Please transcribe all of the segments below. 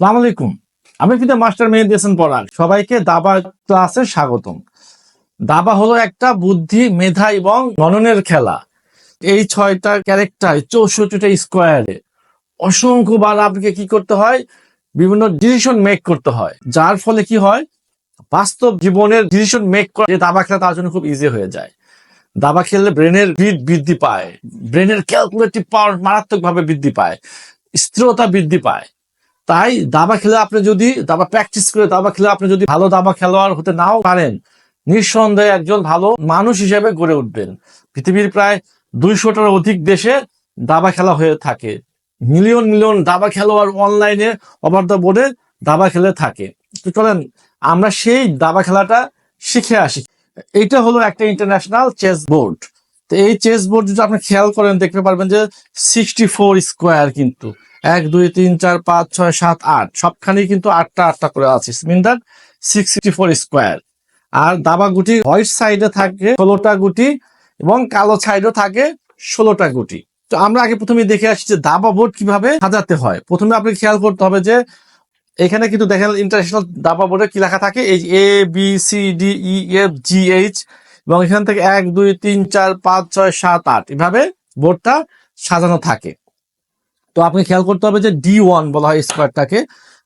সালাম আলাইকুম। আমি কিন্তু মাস্টার মেহেদি হাসান পড়ান সবাইকে দাবা ক্লাসে স্বাগতম। দাবা হলো একটা বুদ্ধি, মেধা এবং মননের খেলা। এই ছয়টা ক্যারেক্টার চৌষট্টিটা স্কোয়ারে অসংখ্যবার আপনাকে কি করতে হয়? বিভিন্ন ডিসিশন মেক করতে হয়। যার ফলে কি হয়? বাস্তব জীবনের ডিসিশন মেক করা দাবা খেলা তার জন্য খুব ইজি হয়ে যায়। দাবা খেললে ব্রেনের বিট বৃদ্ধি পায়। ব্রেনের ক্যালকুলেটিভ পাওয়ার মারাত্মকভাবে বৃদ্ধি পায়। স্থিরতা বৃদ্ধি পায়। তাই দাবা খেলে আপনি যদি দাবা প্র্যাকটিস করে দাবা খেলে আপনি যদি ভালো দাবা খেলোয়াড় হতে নাও পারেন, নিঃসন্দেহে একজন ভালো মানুষ হিসেবে গড়ে উঠবেন। পৃথিবীর প্রায় দুইশোটার অধিক দেশে দাবা খেলা হয়ে থাকে। মিলিয়ন মিলিয়ন দাবা খেলোয়াড় অনলাইনে ওভার দ্য বোর্ডে দাবা খেলে থাকে। তো চলেন, আমরা সেই দাবা খেলাটা শিখে আসি। এটা হলো একটা ইন্টারন্যাশনাল চেস বোর্ড তো এই চেস বোর্ড যদি আপনি খেয়াল করেন, দেখতে পারবেন যে সিক্সটি ফোর স্কোয়ার কিন্তু। এক, দুই, তিন, চার, পাঁচ, ছয়, সাত, আট। সবখানেই কিন্তু আটটা আটটা করে আছে। Mean that sixty four square আর দাবা গুটি হোয়াইট সাইডে থাকে ষোলোটা গুটি এবং কালো সাইডেও থাকে ষোলোটা গুটি। তো আমরা আগে প্রথমে দেখে আসছি যে দাবা বোর্ড কীভাবে সাজাতে হয়। প্রথমে আপনি খেয়াল করতে হবে যে এখানে কিন্তু দেখেন ইন্টারন্যাশনাল দাবা বোর্ডে কি লেখা থাকে? এই A B C D E F G H এবং এখান থেকে এক, দুই, তিন, চার, পাঁচ, ছয়, সাত, আট। এভাবে বোর্ডটা সাজানো থাকে। তো আপনি খেয়াল করতে হবে যে ডি ওয়ান বলা হয় স্কোয়ারটাকে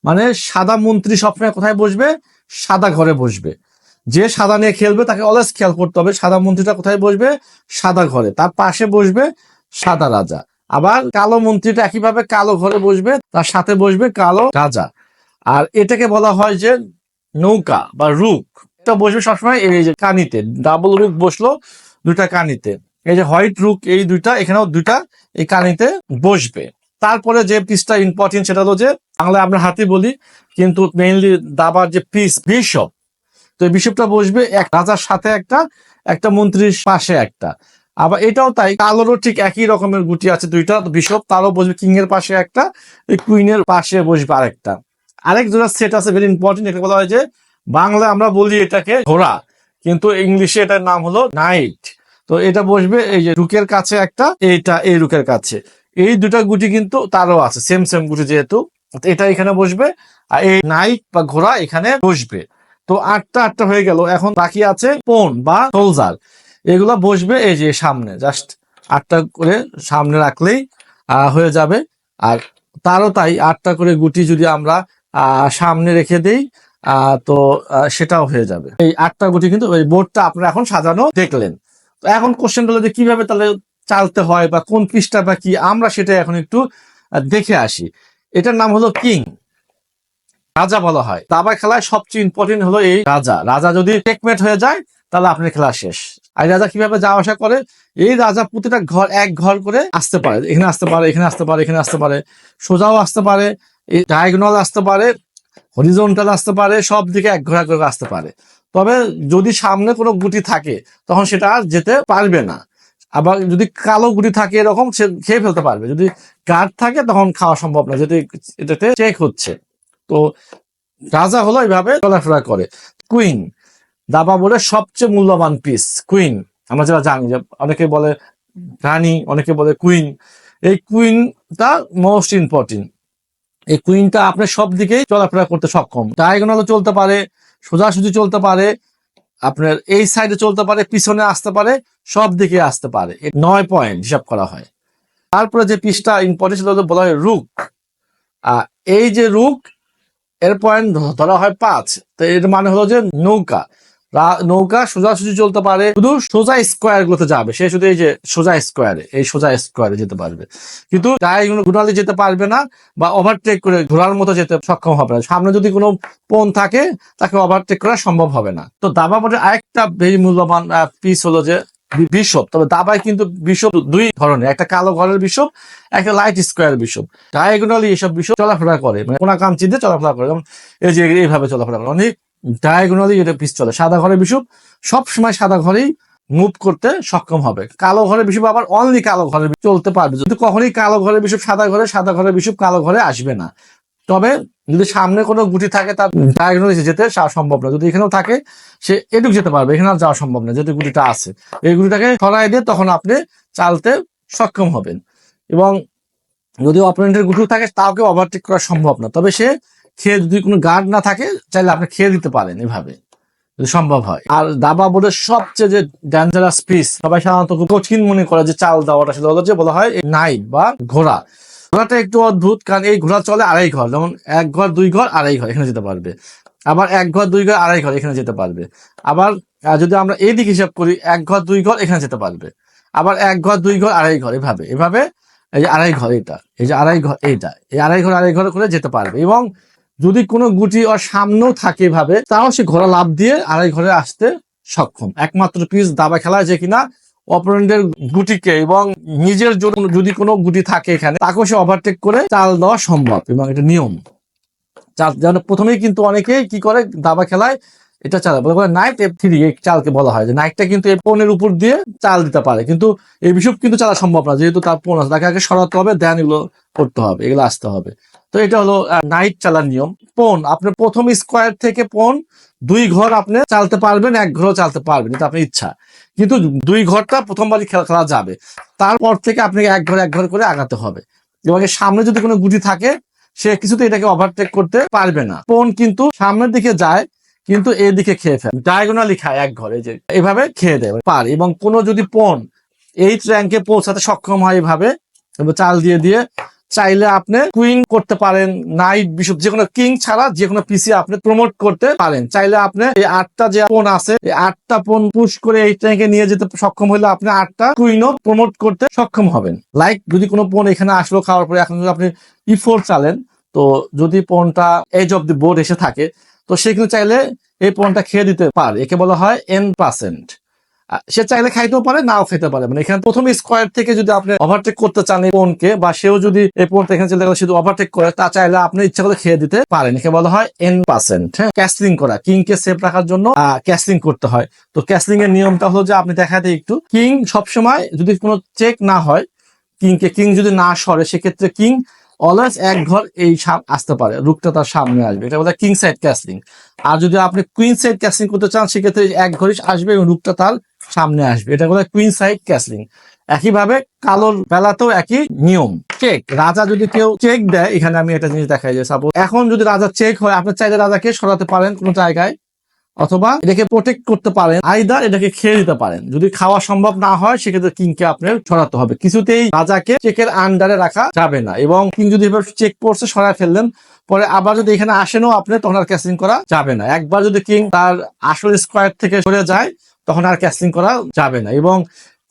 মানে সাদা মন্ত্রী সবসময় কোথায় বসবে? সাদা ঘরে বসবে। যে সাদা নিয়ে খেলবে তাকে অলওয়েজ খেয়াল করতে হবে সাদা মন্ত্রীটা কোথায় বসবে? সাদা ঘরে। তার পাশে বসবে সাদা রাজা। আবার কালো মন্ত্রীটা একইভাবে কালো ঘরে বসবে, তার সাথে বসবে কালো রাজা। আর এটাকে বলা হয় যে নৌকা বা রুক এটা বসবে সবসময় এই যে কানিতে ডাবল রুক বসল দুটা কানিতে। এই যে হোয়াইট রুক এই দুইটা, এখানেও দুইটা এই কানিতে বসবে। তারপরে যে পিসটা ইম্পর্টেন্ট সেটা হলো যে বাংলায় আমরা হাতি বলি, কিন্তু মেইনলি দাবার যে পিস বিশপ তো এই বিশপটা বসবে এক রাজার সাথে একটা একটা মন্ত্রীর পাশে একটা। আবার এটাও তাই, কালোরও ঠিক একই রকমের গুটি আছে দুইটা বিশপ তারও বসবে কিং এর পাশে একটা কুইনের পাশে বসবে আরেকটা। আরেক জোড়া সেট আছে ভেরি ইম্পর্টেন্ট এটা বলা হয় যে বাংলায় আমরা বলি এটাকে ঘোড়া, কিন্তু ইংলিশে এটার নাম হলো নাইট তো এটা বসবে এই যে রুকের কাছে একটা, এইটা এই রুকের কাছে। এই দুটা গুটি কিন্তু তারও আছে সেম সেম গুটি যেহেতু। এটা এখানে বসবে আর এই নাইট বা ঘোড়া এখানে বসবে। তো আটটা আটটা হয়ে গেল। এখন বাকি আছে পোন বা সোলজার এগুলা বসবে এই যে সামনে জাস্ট আটটা করে সামনে রাখলেই হয়ে যাবে। আর তারও তাই, আটটা করে গুটি যদি আমরা সামনে রেখে দেই তো সেটাও হয়ে যাবে। এই আটটা গুটি কিন্তু ওই বোর্ডটা আপনারা এখন সাজানো দেখলেন। তো এখন কোশ্চেন হলো যে কীভাবে তাহলে চালতে হয় বা কোন পৃষ্ঠা বা কি, আমরা সেটা এখন একটু দেখে আসি। এটার নাম হলো কিং। রাজা বলা হয়। দাবা খেলায় সবচেয়ে ইম্পর্টেন্ট হলো এই রাজা। রাজা যদি টেকমেট হয়ে যায়, তাহলে আপনার খেলা শেষ। আর রাজা কীভাবে যাওয়া আসা করে? এই রাজা প্রতিটা ঘর, এক ঘর করে আসতে পারে। এখানে আসতে পারে, এখানে আসতে পারে, এখানে আসতে পারে। সোজাও আসতে পারে, এই ডায়াগোনাল আসতে পারে হরিজন্টাল আসতে পারে, সব দিকে এক ঘোরা করে আসতে পারে। তবে যদি সামনে কোনো গুটি থাকে, তখন সেটা আর যেতে পারবে না। আবার যদি কালো গুটি থাকে এরকম, সে খেয়ে ফেলতে পারবে। যদি গার্ড থাকে, তখন খাওয়া সম্ভব না যেটি এটাতে চেক হচ্ছে। তো রাজা হলো এইভাবে চলাফেরা করে। কুইন দাবা বলে সবচেয়ে মূল্যবান পিস কুইন আমরা যেটা জানি যে অনেকে বলে রানী, অনেকে বলে কুইন এই কুইনটা মোস্ট ইম্পর্টেন্ট এই কুইনটা আপনার সব দিকেই চলাফেরা করতে সক্ষম। ডায়াগোনালও চলতে পারে, সোজাসুজি চলতে পারে আপনার এই সাইডে চলতে পারে, পিছনে আসতে পারে, সব দিকে আসতে পারে। নয় পয়েন্ট হিসাব করা হয়। তারপরে যে পিসটা ইম্পর্টেন্ট সেটা বলা হয় রুক। এই যে রুক, এর পয়েন্ট ধরা হয় পাঁচ। তো এর মানে হলো যে নৌকা। নৌকা সোজাসুজি চলতে পারে। শুধু সোজা স্কোয়ার গুলোতে যাবে। সে শুধু এই যে সোজা স্কোয়ারে এই সোজা স্কোয়ারে যেতে পারবে। কিন্তু ডায়াগোনালি যেতে পারবে না বা ওভারটেক করে ঘোরার মতো যেতে সক্ষম হবে না। সামনে যদি কোনো পোন থাকে, তাকে ওভারটেক করা সম্ভব হবে না। তো দাবা বোর্ডের আরেকটা বেশি মূল্যবান পিস হলো যে বিশপ। তবে দাবায় কিন্তু বিশপ দুই ধরনের। একটা কালো ঘরের বিশপ, একটা লাইট স্কোয়ার বিশপ। ডায়াগোনালি এসব বিশপ চলাফেরা করে। মানে কোনা কাঞ্চি দিয়ে চলাফেরা করে। যেমন এই যে এইভাবে চলাফেরা করে। অনেক ডায়াগোনালি এটা পিস চলে, সাদা ঘরে বিশপ সব সময় সাদা ঘরেই মুভ করতে সক্ষম হবে। কালো ঘরে বিশপ আবার অনলি কালো ঘরে চলতে পারবে। যদি কখনই কালো ঘরে বিশপ সাদা ঘরে সাদা ঘরে বিশপ কালো ঘরে আসবে না। তবে যদি সামনে কোনো গুটি থাকে, তার ডায়াগোনালি যেতে সম্ভব না। যদি এখানেও থাকে, সে এটুক যেতে পারবে, এখানে আর যাওয়া সম্ভব না, যেহেতু গুটিটা আছে। এই গুটিটাকে সরাই দিয়ে তখন আপনি চালতে সক্ষম হবেন। এবং যদি অপোনেন্টের গুটি থাকে তাকে ওভারটেক করা সম্ভব না। তবে সে খেয়ে যদি কোনো গার্ড না থাকে, চাইলে আপনি খেয়ে দিতে পারেন এভাবে, যদি সম্ভব হয়। আর দাবা বোর্ডের সবচেয়ে যে ডেঞ্জারাস পিস সবাই সাধারণত কঠিন মনে করে যে চাল দেওয়াটা সেটা হলো যে বলা হয় নাইট বা ঘোড়া। ঘোড়াটা একটু অদ্ভুত, কারণ এই ঘোড়া চলে আড়াই ঘর, যেমন এক ঘর, দুই ঘর, আড়াই ঘর, এখানে যেতে পারবে। আবার এক ঘর, দুই ঘর, আড়াই ঘর, এখানে যেতে পারবে। আবার যদি আমরা এই দিক হিসাব করি, এক ঘর, দুই ঘর, এখানে যেতে পারবে। আবার এক ঘর, দুই ঘর, আড়াই ঘর, এভাবে এভাবে, এই যে আড়াই ঘর এটা এই যে আড়াই ঘর এইটা, এই আড়াই ঘর আড়াই ঘর করে যেতে পারবে। এবং যদি কোনো গুটি ওর সামনেও থাকে ভাবে তাও সে ঘোড়া লাভ দিয়ে আড়াই ঘরে আসতে সক্ষম। একমাত্র পিস দাবা খেলায় যে কিনা অপরেন্টের গুটিকে এবং নিজের জন্য যদি কোনো গুটি থাকে এখানে, তাকেও সে ওভারটেক করে চাল দেওয়া সম্ভব এবং এটা নিয়ম। যেন প্রথমেই কিন্তু অনেকেই কি করে দাবা খেলায় এটা চাল বলে নাইট এফ থ্রি এই চালকে বলা হয় যে নাইটটা কিন্তু এই পনেরো উপর দিয়ে চাল দিতে পারে। কিন্তু এই বিষয় কিন্তু চালা সম্ভব না, যেহেতু তার পোন আছে। তাকে আগে সরাতে হবে দেন এগুলো করতে হবে, এগুলো আসতে হবে। তো এটা হলো নাইট চালার নিয়ম। পোন আপনি প্রথম স্কোয়ার থেকে পোন দুই ঘর আপনি চালতে পারবেন, এক ঘরও চালতে পারবেন, এটা আপনার ইচ্ছা। কিন্তু দুই ঘরটা প্রথমবারই খেলা খেলা যাবে। তারপর থেকে আপনাকে এক ঘর এক ঘর করে আগাতে হবে। এবং সামনে যদি কোনো গুটি থাকে, সে কিছুতে এটাকে ওভারটেক করতে পারবে না। পোন কিন্তু সামনের দিকে যায় কিন্তু এদিকে খেয়ে ফেলে। ডায়াগোনালি খায় এক ঘরে যে এভাবে খেয়ে দেয়, পারে। এবং কোনো যদি পোন এইট র্যাঙ্কে পৌঁছাতে সক্ষম হয় এভাবে চাল দিয়ে দিয়ে চাইলে আপনি কুইন করতে পারেন নাইট বিশপ যে কোনো কিং ছাড়া যে কোনো পিসি আপনি প্রমোট করতে পারেন। চাইলে আপনি এই আটটা যে পোন আছে, এই আটটা পোন পুশ করে এই ট্র্যাঙ্কে নিয়ে যেতে সক্ষম হলে আপনি আটটা কুইনও প্রমোট করতে সক্ষম হবেন। লাইক যদি কোনো পোন এখানে আসলো খাওয়ার পরে, এখন যদি আপনি ই ফোর চালেন, তো যদি পোনটা এজ অফ দি বোর্ড এসে থাকে তো সে কিন্তু চাইলে এই পোনটা খেয়ে দিতে পারে। একে বলা হয় এন পার্সেন্ট সে চাইলে খাইতেও পারে, নাও খেতে পারে। মানে এখানে প্রথম স্কোয়ার থেকে যদি আপনি ওভারটেক করতে চান এই পোনকে বা সেও যদি এই পোনটা এখানে চলে গেলে শুধু ওভারটেক করে, তা চাইলে আপনি ইচ্ছা করে খেয়ে দিতে পারেন। একে বলা হয় এন পার্সেন্ট হ্যাঁ ক্যাসলিং করা। কিং কে সেফ রাখার জন্য ক্যাসলিং করতে হয়। তো ক্যাসলিং এর নিয়মটা হলো যে আপনি দেখাতে একটু। কিং সবসময় যদি কোনো চেক না হয় কিং কে কিং যদি না সরে, সেক্ষেত্রে কিং অলওয়েজ এক ঘর এই সাম- আসতে পারে রুকটা তার সামনে আসবে। এটা বলে কিং সাইড ক্যাসলিং আর যদি আপনি কুইন সাইড ক্যাসলিং করতে চান, সেক্ষেত্রে এক ঘরই আসবে এবং রুকটা তার সামনে আসবে। এটা বলে কুইন সাইড ক্যাসলিং একইভাবে কালোর বেলাতেও একই নিয়ম। চেক রাজা যদি কেউ চেক দেয়, এখানে আমি একটা জিনিস দেখাই যে সাপোজ এখন যদি রাজা চেক হয়, আপনি চাইলে রাজাকে সরাতে পারেন কোনো জায়গায়। অথবা এটাকে প্রোটেক্ট করতে পারেন আইদার এটাকে খেয়ে দিতে পারেন। যদি খাওয়া সম্ভব না হয়, সেক্ষেত্রে কিংকে আপনার সরাতে হবে। কিছুতেই রাজাকে চেকের আন্ডারে রাখা যাবে না। এবং কিং যদি চেক পড়ছে সরায় ফেললেন, পরে আবার যদি এখানে আসেনও আপনি, তখন আর ক্যাসিং করা যাবে না। একবার যদি কিং তার আসল স্কোয়ার থেকে সরে যায়, তখন আর ক্যাসলিং করা যাবে না। এবং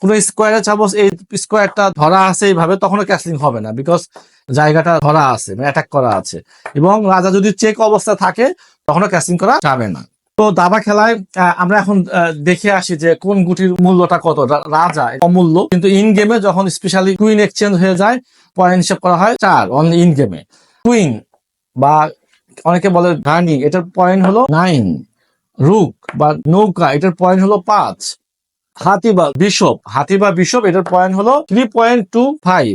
কোন স্কোয়ারে সাপোজ এই স্কোয়ারটা ধরা আছে এইভাবে, তখনও ক্যাসলিং হবে না বিকজ জায়গাটা ধরা আছে মানে অ্যাটাক করা আছে। এবং রাজা যদি চেক অবস্থা থাকে, তখনও ক্যাসলিং করা যাবে না। তো দাবা খেলায় আমরা এখন দেখে আসি যে কোন গুটির মূল্যটা কত। রাজা অমূল্য, কিন্তু ইন গেমে যখন স্পেশালি কুইন এক্সচেঞ্জ হয়ে যায় পয়েন্ট হিসেব করা হয় চার অন ইন গেমে কুইন বা অনেকে বলে রানি, এটার পয়েন্ট হলো নাইন রুক বা নৌকা, এটার পয়েন্ট হলো পাঁচ। হাতি বা বিশপ, হাতি বা বিশপ, এটার পয়েন্ট হলো থ্রি পয়েন্ট টু ফাইভ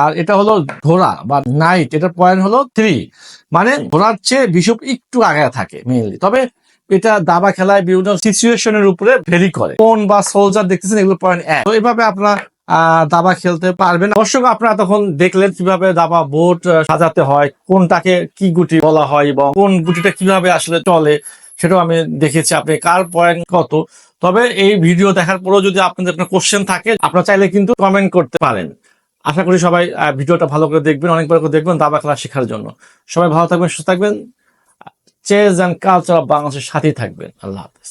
আর এটা হলো ঘোড়া বা নাইট এটার পয়েন্ট হলো থ্রি মানে ঘোড়ার চেয়ে বিশপ একটু আগে থাকে মেইনলি তবে এটা দাবা খেলায় বিভিন্ন সিচুয়েশনের উপরে ভেরি করে। কোন বা সোলজার দেখতেছেন এগুলো পয়েন্ট এক। তো এভাবে আপনারা দাবা খেলতে পারবেন। দর্শক আপনারা তখন দেখলেন কীভাবে দাবা আহ, সাজাতে হয় কোনটাকে কি গুটি বলা হয় এবং কোন গুটিটা কীভাবে আসলে চলে সেটাও আমি দেখেছি। আপনি কার পয়েন্ট কত? তবে এই ভিডিও দেখার পরেও যদি আপনাদের কোনো কোশ্চেন থাকে আপনারা চাইলে কিন্তু কমেন্ট করতে পারেন। আশা করি সবাই ভিডিওটা ভালো করে দেখবেন অনেকবার করে দেখবেন দাবা খেলা শেখার জন্য। সবাই ভালো থাকবেন সুস্থ থাকবেন। চেজ অ্যান্ড কালচার অফ বাংলাদেশের সাথেই থাকবেন। আল্লাহ হাফেজ।